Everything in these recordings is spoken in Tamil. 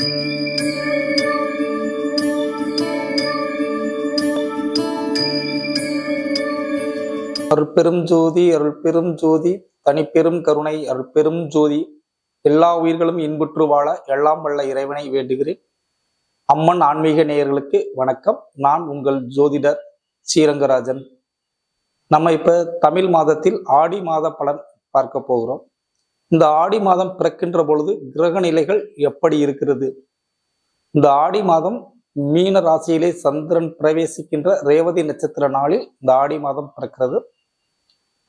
அருள்பெரும் ஜோதி அருள்பெரும் ஜோதி தனிப்பெரும் கருணை அருள்பெரும் ஜோதி. எல்லா உயிர்களும் இன்புற்று வாழ எல்லாம் வல்ல இறைவனை வேண்டுகிறேன். அம்மன் ஆன்மீக நேயர்களுக்கு வணக்கம். நான் உங்கள் ஜோதிடர் ஸ்ரீரங்கராஜன். நம்ம இப்ப தமிழ் மாதத்தில் ஆடி மாத பலன் பார்க்க போகிறோம். இந்த ஆடி மாதம் பிறக்கின்ற பொழுது கிரக நிலைகள் எப்படி இருக்கிறது? இந்த ஆடி மாதம் மீன ராசியிலே சந்திரன் பிரவேசிக்கின்ற ரேவதி நட்சத்திர நாளில் இந்த ஆடி மாதம் பிறக்கிறது.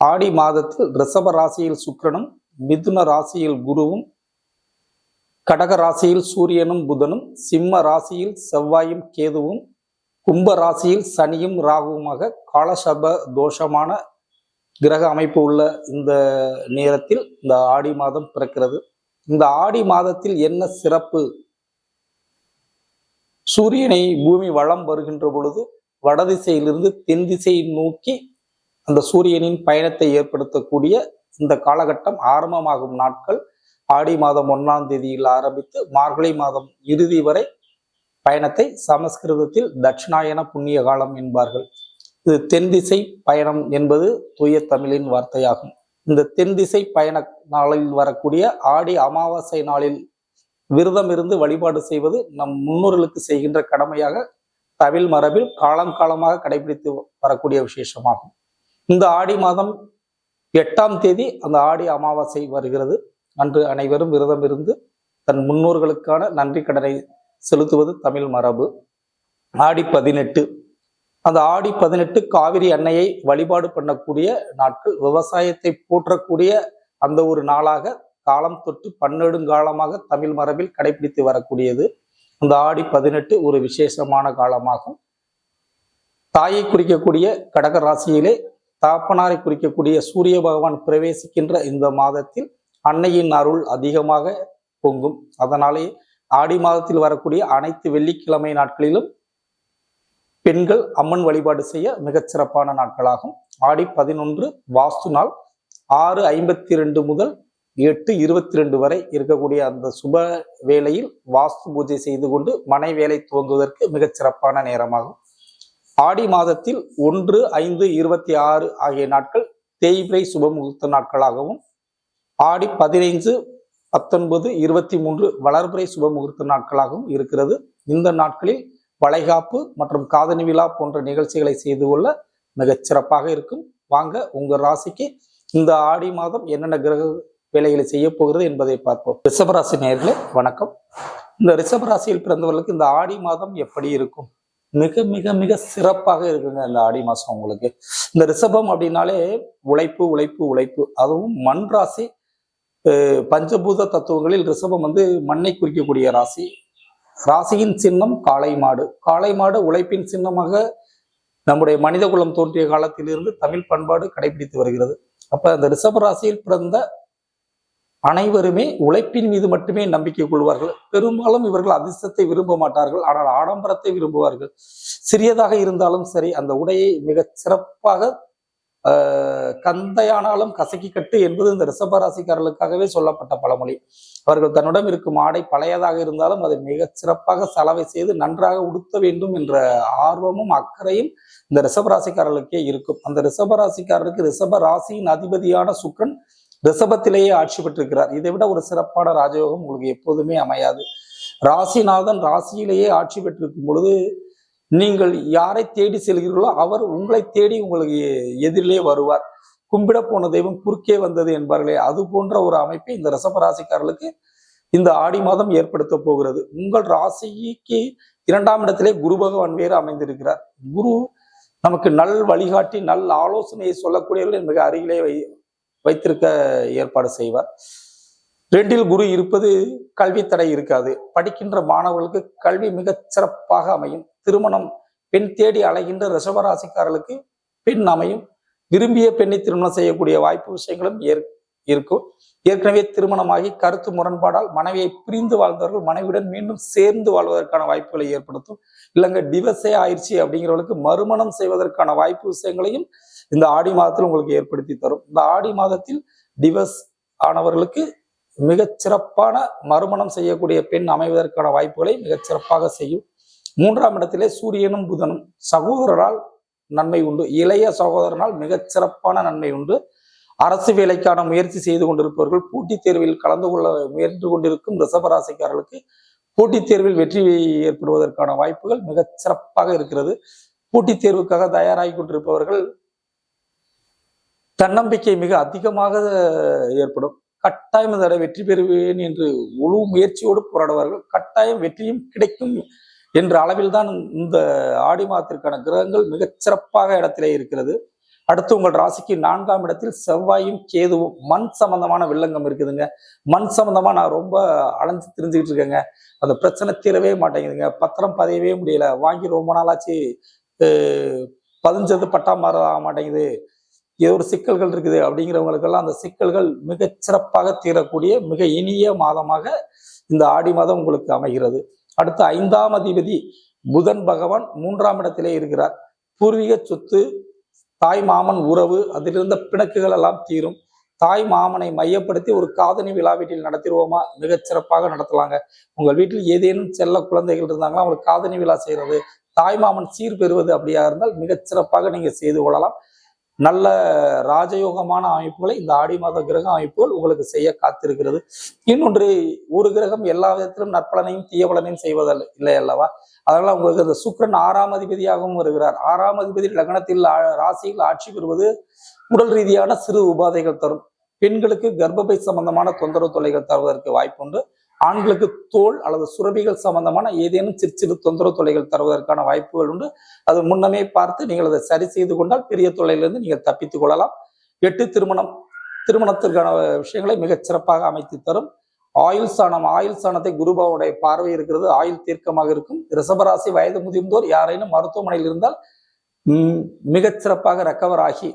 ஆடி மாதத்தில் ரிஷப ராசியில் சுக்கிரனும் மிதுன ராசியில் குருவும் கடக ராசியில் சூரியனும் புதனும் சிம்ம ராசியில் செவ்வாயும் கேதுவும் கும்ப ராசியில் சனியும் ராகுவுமாக காலசப தோஷமான கிரக அமைப்பு உள்ள இந்த நேரத்தில் இந்த ஆடி மாதம் பிறக்கிறது. இந்த ஆடி மாதத்தில் என்ன சிறப்பு? சூரியனை பூமி வளம் வருகின்ற பொழுது வடதிசையிலிருந்து தென் திசையை நோக்கி அந்த சூரியனின் பயணத்தை ஏற்படுத்தக்கூடிய இந்த காலகட்டம் ஆரம்பமாகும் நாட்கள். ஆடி மாதம் ஒன்றாம் தேதியில் ஆரம்பித்து மார்கழி மாதம் இறுதி வரை பயணத்தை சமஸ்கிருதத்தில் தட்சிணாயன புண்ணிய காலம் என்பார்கள். இது தென் திசை பயணம் என்பது தூய தமிழின் வார்த்தையாகும். இந்த தென் திசை பயண நாளில் வரக்கூடிய ஆடி அமாவாசை நாளில் விரதம் இருந்து வழிபாடு செய்வது நம் முன்னோர்களுக்கு செய்கின்ற கடமையாக தமிழ் மரபில் காலம் காலமாக கடைபிடித்து வரக்கூடிய விசேஷமாகும். இந்த ஆடி மாதம் எட்டாம் தேதி அந்த ஆடி அமாவாசை வருகிறது. அன்று அனைவரும் விரதம் இருந்து தன் முன்னோர்களுக்கான நன்றி கடனை செலுத்துவது தமிழ் மரபு. ஆடி பதினெட்டு அந்த ஆடி பதினெட்டு காவிரி அன்னையை வழிபாடு பண்ணக்கூடிய நாட்கள் விவசாயத்தை போற்றக்கூடிய அந்த ஒரு நாளாக காலம் தொட்டு பன்னெடுங்காலமாக தமிழ் மரபில் கடைபிடித்து வரக்கூடியது. அந்த ஆடி பதினெட்டு ஒரு விசேஷமான காலமாகும். தாயை குறிக்கக்கூடிய கடக ராசியிலே தாப்பனாரை குறிக்கக்கூடிய சூரிய பகவான் பிரவேசிக்கின்ற இந்த மாதத்தில் அன்னையின் அருள் அதிகமாக பொங்கும். அதனாலே ஆடி மாதத்தில் வரக்கூடிய அனைத்து வெள்ளிக்கிழமை நாட்களிலும் பெண்கள் அம்மன் வழிபாடு செய்ய மிகச்சிறப்பான நாட்களாகும். ஆடி பதினொன்று வாஸ்து நாள் ஆறு ஐம்பத்தி ரெண்டு முதல் எட்டு இருபத்தி ரெண்டு வரை இருக்கக்கூடிய அந்த சுப வேளையில் வாஸ்து பூஜை செய்து கொண்டு மனை வேலை துவங்குவதற்கு மிகச்சிறப்பான நேரமாகும். ஆடி மாதத்தில் ஒன்று ஐந்து இருபத்தி ஆறு ஆகிய நாட்கள் தேய்பிரை சுபமுகூர்த்த நாட்களாகவும் ஆடி பதினைந்து பத்தொன்பது இருபத்தி மூன்று வளர்பிறை சுபமுகூர்த்த நாட்களாகவும் இருக்கிறது. இந்த நாட்களில் வளைகாப்பு மற்றும் காதணி விழா போன்ற நிகழ்ச்சிகளை செய்து கொள்ள மிகச் சிறப்பாக இருக்கும். வாங்க உங்கள் ராசிக்கு இந்த ஆடி மாதம் என்னென்ன கிரக வேலைகளை செய்ய போகிறது என்பதை பார்ப்போம். ரிஷபராசி நேர்களே வணக்கம். இந்த ரிஷபராசியில் பிறந்தவர்களுக்கு இந்த ஆடி மாதம் எப்படி இருக்கும்? மிக மிக மிக சிறப்பாக இருக்குங்க இந்த ஆடி மாதம் உங்களுக்கு. இந்த ரிஷபம் அப்படின்னாலே உழைப்பு உழைப்பு உழைப்பு. அதுவும் மண் ராசி பஞ்சபூத தத்துவங்களில் ரிஷபம் வந்து மண்ணை குறிக்கக்கூடிய ராசி. ராசியின் சின்னம் காளை மாடு காளை மாடு உழைப்பின் சின்னமாக நம்முடைய மனித குலம் தோன்றிய காலத்திலிருந்து தமிழ் பண்பாடு கடைபிடித்து வருகிறது. அப்ப அந்த ரிஷப ராசியில் பிறந்த அனைவருமே உழைப்பின் மீது மட்டுமே நம்பிக்கை கொள்வார்கள். பெரும்பாலும் இவர்கள் அதிர்ஷ்டத்தை விரும்ப மாட்டார்கள். ஆனால் ஆடம்பரத்தை விரும்புவார்கள். சிறியதாக இருந்தாலும் சரி அந்த உடையை மிகச் சிறப்பாக கந்தையானாலும் கசக்கி கட்டு என்பது இந்த ரிஷபராசிக்காரர்களுக்காகவே சொல்லப்பட்ட பழமொழி. அவர்கள் தன்னிடம் இருக்கும் ஆடை பழையதாக இருந்தாலும் அதை மிகச் சிறப்பாக சலவை செய்து நன்றாக உடுத்த வேண்டும் என்ற ஆர்வமும் அக்கறையும் இந்த ரிஷபராசிக்காரர்களுக்கே இருக்கும். அந்த ரிஷபராசிக்காரருக்கு ரிஷப ராசியின் அதிபதியான சுக்கரன் ரிஷபத்திலேயே ஆட்சி பெற்றிருக்கிறார். இதை விட ஒரு சிறப்பான ராஜயோகம் உங்களுக்கு எப்போதுமே அமையாது. ராசிநாதன் ராசியிலேயே ஆட்சி பெற்றிருக்கும் பொழுது நீங்கள் யாரை தேடி செல்கிறீர்களோ அவர் உங்களை தேடி உங்களுக்கு எதிரிலே வருவார். கும்பிட போன தெய்வம் குறுக்கே வந்தது என்பார்களே அது போன்ற ஒரு அமைப்பை இந்த ரசபராசிக்காரர்களுக்கு இந்த ஆடி மாதம் ஏற்படுத்த போகிறது. உங்கள் ராசிக்கு இரண்டாம் இடத்திலே குரு பகவான் வேறு அமைந்திருக்கிறார். குரு நமக்கு நல் வழிகாட்டி நல் ஆலோசனையை சொல்லக்கூடியவர்கள் மிக அருகிலே வை வைத்திருக்க ஏற்பாடு செய்வார். ரெண்டில் குரு இருப்பது கல்வி தடை இருக்காது. படிக்கின்ற மாணவர்களுக்கு கல்வி மிகச் சிறப்பாக அமையும். திருமணம் பெண் தேடி அலைகின்ற ரிஷபராசிக்காரர்களுக்கு பெண் அமையும். விரும்பிய பெண்ணை திருமணம் செய்யக்கூடிய வாய்ப்பு விஷயங்களும் ஏற் இருக்கும். ஏற்கனவே திருமணமாகி கருத்து முரண்பாடால் மனைவியை பிரிந்து வாழ்ந்தவர்கள் மனைவியுடன் மீண்டும் சேர்ந்து வாழ்வதற்கான வாய்ப்புகளை ஏற்படுத்தும். இல்லைங்க டிவர்ஸே ஆயிடுச்சு அப்படிங்கிறவர்களுக்கு மறுமணம் செய்வதற்கான வாய்ப்பு விஷயங்களையும் இந்த ஆடி மாதத்தில் உங்களுக்கு ஏற்படுத்தி தரும். இந்த ஆடி மாதத்தில் டிவர்ஸ் ஆனவர்களுக்கு மிகச் சிறப்பான மறுமணம் செய்யக்கூடிய பெண் அமைவதற்கான வாய்ப்புகளை மிகச் சிறப்பாக செய்யும். மூன்றாம் இடத்திலே சூரியனும் புதனும். சகோதரரால் நன்மை உண்டு. இளைய சகோதரனால் மிகச் சிறப்பான நன்மை உண்டு. அரசு வேலைக்கான முயற்சி செய்து கொண்டிருப்பவர்கள் போட்டித் தேர்வில் கலந்து கொள்ள முயன்று கொண்டிருக்கும் ரிசபராசிக்காரர்களுக்கு போட்டித் தேர்வில் வெற்றி ஏற்படுவதற்கான வாய்ப்புகள் மிகச் சிறப்பாக இருக்கிறது. போட்டித் தேர்வுக்காக தயாராகி கொண்டிருப்பவர்கள் தன்னம்பிக்கை மிக அதிகமாக ஏற்படும். கட்டாயம் இந்த தடவை வெற்றி பெறுவேன் என்று முழு முயற்சியோடு போராடுவார்கள். கட்டாயம் வெற்றியும் கிடைக்கும் என்ற அளவில் தான் இந்த ஆடி மாதத்திற்கான கிரகங்கள் மிகச்சிறப்பாக இடத்திலே இருக்கிறது. அடுத்து உங்கள் ராசிக்கு நான்காம் இடத்தில் செவ்வாயும் கேதுவும் மண் சம்பந்தமான வில்லங்கம் இருக்குதுங்க. மண் சம்பந்தமா நான் ரொம்ப அலைஞ்சு தெரிஞ்சுக்கிட்டு இருக்கேங்க. அந்த பிரச்சனை தீரவே மாட்டேங்குதுங்க. பத்திரம் பதியவே முடியல. வாங்கி ரொம்ப நாளாச்சு பதிஞ்சது பட்டா மாற மாட்டேங்குது. ஏதோ ஒரு சிக்கல்கள் இருக்குது அப்படிங்கிறவங்களுக்கெல்லாம் அந்த சிக்கல்கள் மிகச் சிறப்பாக தீரக்கூடிய மிக இனிய மாதமாக இந்த ஆடி மாதம் உங்களுக்கு அமைகிறது. அடுத்து ஐந்தாம் அதிபதி புதன் பகவான் மூன்றாம் இடத்திலே இருக்கிறார். பூர்வீக சொத்து தாய் மாமன் உறவு அதிலிருந்த பிணக்குகள் எல்லாம் தீரும். தாய் மாமனை மையப்படுத்தி ஒரு காதணி விழா வீட்டில் நடத்திடுவோமா? மிகச்சிறப்பாக நடத்தலாங்க. உங்கள் வீட்டில் ஏதேனும் செல்ல குழந்தைகள் இருந்தாங்கன்னா அவங்களுக்கு காதணி விழா செய்கிறது தாய் மாமன் சீர் பெறுவது அப்படியா இருந்தால் மிகச் சிறப்பாக நீங்க செய்து கொள்ளலாம். நல்ல ராஜயோகமான அமைப்புகளை இந்த ஆடி மாத கிரக அமைப்புகள் உங்களுக்கு செய்ய காத்திருக்கிறது. இன்னொன்று ஒரு கிரகம் எல்லா விதத்திலும் நற்பலனையும் தீயபலனையும் செய்வதல்ல இல்லை அல்லவா? அதனால உங்களுக்கு அந்த சுக்கிரன் ஆறாம் அதிபதியாகவும் வருகிறார். ஆறாம் அதிபதி லக்னத்தில் ராசியில் ஆட்சி பெறுவது உடல் ரீதியான சிறு உபாதைகள் தரும். பெண்களுக்கு கர்ப்பப்பை சம்பந்தமான தொந்தரவு தொல்லைகள் தருவதற்கு வாய்ப்புண்டு. ஆண்களுக்கு தோல் அல்லது சுரபிகள் சம்பந்தமான ஏதேனும் சிறு சிறு தொந்தரவு தொல்லைகள் தருவதற்கான வாய்ப்புகள் உண்டு. அது முன்னமே பார்த்து நீங்கள் அதை சரி செய்து கொண்டால் பெரிய தொல்லையிலிருந்து நீங்கள் தப்பித்துக் கொள்ளலாம். எட்டு திருமணம் திருமணத்திற்கான விஷயங்களை மிகச் சிறப்பாக அமைத்து தரும். ஆயுள் சாணம் ஆயுள் சாணத்தை குருபாவுடைய பார்வை இருக்கிறது ஆயுள் தீர்க்கமாக இருக்கும். ரிசபராசி வயது முதிர்ந்தோர் யாரேனும் மருத்துவமனையில் இருந்தால் மிகச் சிறப்பாக ரெக்கவர் ஆகி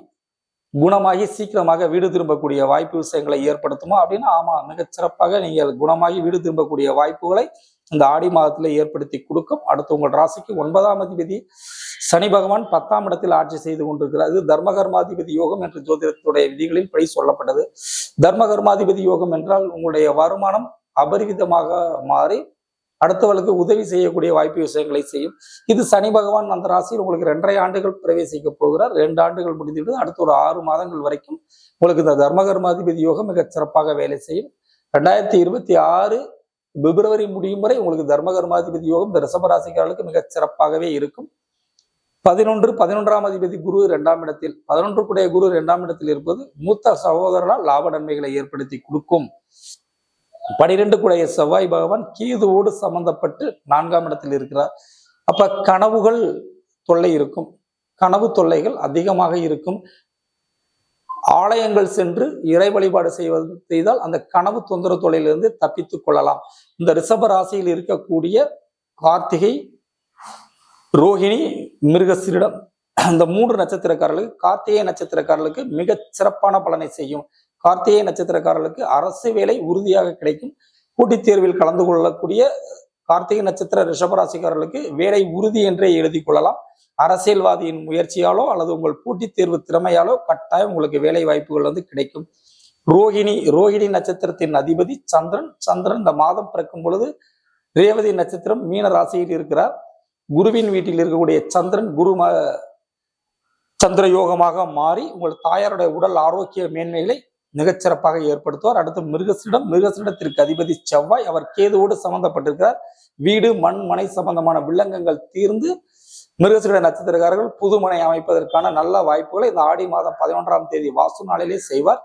குணமாகி சீக்கிரமாக வீடு திரும்பக்கூடிய வாய்ப்பு விஷயங்களை ஏற்படுத்துமா அப்படின்னா ஆமா மிகச்சிறப்பாக நீங்கள் குணமாகி வீடு திரும்பக்கூடிய வாய்ப்புகளை இந்த ஆடி மாதத்துல ஏற்படுத்தி கொடுக்கும். அடுத்து உங்கள் ராசிக்கு ஒன்பதாம் அதிபதி சனி பகவான் பத்தாம் இடத்தில் ஆட்சி செய்து கொண்டிருக்கிறார். இது தர்மகர்மாதிபதி யோகம் என்று ஜோதிடத்துடைய விதிகளில் படி சொல்லப்பட்டது. தர்மகர்மாதிபதி யோகம் என்றால் உங்களுடைய வருமானம் அபரிவிதமாக மாறி அடுத்தவர்களுக்கு உதவி செய்யக்கூடிய வாய்ப்பு விஷயங்களை செய்யும். இது சனி பகவான் அந்த ராசியில் உங்களுக்கு ரெண்டரை ஆண்டுகள் பிரவேசிக்க போகிறார். ரெண்டு ஆண்டுகள் முடிந்துவிட்டு அடுத்த ஒரு ஆறு மாதங்கள் வரைக்கும் உங்களுக்கு இந்த தர்மகர்மாதிபதி யோகம் மிகச் சிறப்பாக வேலை செய்யும். ரெண்டாயிரத்தி இருபத்தி ஆறு பிப்ரவரி முடியும் வரை உங்களுக்கு தர்மகர்மாதிபதி யோகம் இந்த ரிஷபராசிக்காரர்களுக்கு மிகச் சிறப்பாகவே இருக்கும். பதினொன்று பதினொன்றாம் அதிபதி குரு இரண்டாம் இடத்தில் பதினொன்று குடைய குரு இரண்டாம் இடத்தில் இருப்பது மூத்த சகோதரனால் லாப நன்மைகளை ஏற்படுத்தி கொடுக்கும். பனிரெண்டு குடைய செவ்வாய் பகவான் கீதுவோடு சம்பந்தப்பட்டு நான்காம் இடத்தில் இருக்கிறார். அப்ப கனவுகள் தொல்லை இருக்கும். கனவு தொல்லைகள் அதிகமாக இருக்கும். ஆலயங்கள் சென்று இறை வழிபாடு செய்வது செய்தால் அந்த கனவு தொந்தரவு தொல்லையிலிருந்து தப்பித்துக் கொள்ளலாம். இந்த ரிஷப ராசியில் இருக்கக்கூடிய கார்த்திகை ரோஹிணி மிருகசிரிடம் அந்த மூன்று நட்சத்திரக்காரர்களுக்கு கார்த்திகை நட்சத்திரக்காரர்களுக்கு மிகச் சிறப்பான பலனை செய்யும். கார்த்திகை நட்சத்திரக்காரர்களுக்கு அரசு வேலை உறுதியாக கிடைக்கும். கூட்டித் தேர்வில் கலந்து கொள்ளக்கூடிய கார்த்திகை நட்சத்திர ரிஷபராசிக்காரர்களுக்கு வேலை உறுதி என்றே எழுதி கொள்ளலாம். அரசியல்வாதியின் முயற்சியாலோ அல்லது உங்கள் போட்டித் தேர்வு திறமையாலோ கட்டாயம் உங்களுக்கு வேலை வாய்ப்புகள் வந்து கிடைக்கும். ரோஹிணி ரோஹிணி நட்சத்திரத்தின் அதிபதி சந்திரன். சந்திரன் இந்த மாதம் பிறக்கும் பொழுது ரேவதி நட்சத்திரம் மீன ராசியில் இருக்கிறார். குருவின் வீட்டில் இருக்கக்கூடிய சந்திரன் குரு சந்திர யோகமாக மாறி உங்கள் தாயாருடைய உடல் ஆரோக்கிய மேன்மைகளை மிகச்சிறப்பாக ஏற்படுத்துவார். அடுத்து மிருகசிடம் மிருகசிடத்திற்கு அதிபதி செவ்வாய் அவர் கேதுவோடு சம்பந்தப்பட்டிருக்கிறார். வீடு மண் மனை சம்பந்தமான வில்லங்கங்கள் தீர்ந்து மிருகசிட நட்சத்திரக்காரர்கள் புதுமனை அமைப்பதற்கான நல்ல வாய்ப்புகளை இந்த ஆடி மாதம் பதினொன்றாம் தேதி வாசு நாளிலே செய்வார்.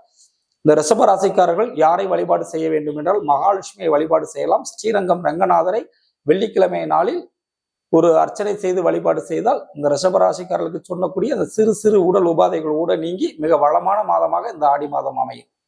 இந்த ரிஷப ராசிக்காரர்கள் யாரை வழிபாடு செய்ய வேண்டும் என்றால் மகாலட்சுமியை வழிபாடு செய்யலாம். ஸ்ரீரங்கம் ரங்கநாதரை வெள்ளிக்கிழமை நாளில் ஒரு அர்ச்சனை செய்து வழிபாடு செய்தால் இந்த ரிஷபராசிக்காரர்களுக்கு சொல்லக்கூடிய அந்த சிறு சிறு உடல் உபாதைகளோடு நீங்கி மிக வளமான மாதமாக இந்த ஆடி மாதம் அமையும்.